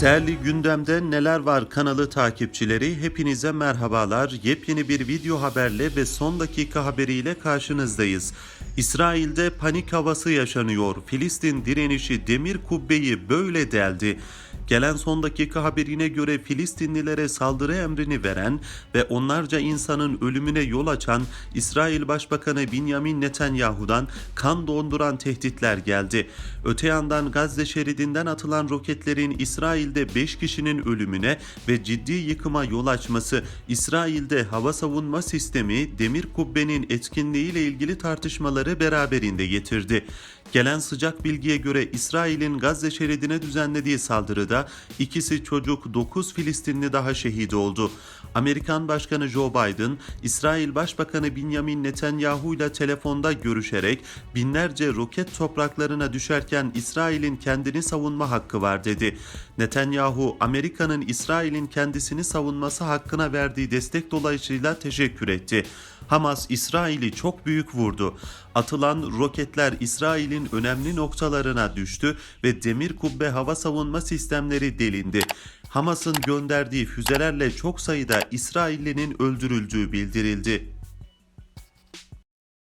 Değerli gündemde neler var kanalı takipçileri hepinize merhabalar. Yepyeni bir video haberle ve son dakika haberiyle karşınızdayız. İsrail'de panik havası yaşanıyor. Filistin direnişi demir kubbeyi böyle deldi. Gelen son dakika haberine göre Filistinlilere saldırı emrini veren ve onlarca insanın ölümüne yol açan İsrail Başbakanı Benjamin Netanyahu'dan kan donduran tehditler geldi. Öte yandan Gazze şeridinden atılan roketlerin İsrail'de 5 kişinin ölümüne ve ciddi yıkıma yol açması, İsrail'de hava savunma sistemi demir kubbenin etkinliğiyle ilgili tartışmaları beraberinde getirdi. Gelen sıcak bilgiye göre İsrail'in Gazze şeridine düzenlediği saldırıda ikisi çocuk 9 Filistinli daha şehit oldu. Amerikan Başkanı Joe Biden, İsrail Başbakanı Benjamin Netanyahu ile telefonda görüşerek binlerce roket topraklarına düşerken İsrail'in kendini savunma hakkı var dedi. Netanyahu, Amerika'nın İsrail'in kendisini savunması hakkına verdiği destek dolayısıyla teşekkür etti. Hamas İsrail'i çok büyük vurdu. Atılan roketler İsrail'in önemli noktalarına düştü ve demir kubbe hava savunma sistemleri delindi. Hamas'ın gönderdiği füzelerle çok sayıda İsraillinin öldürüldüğü bildirildi.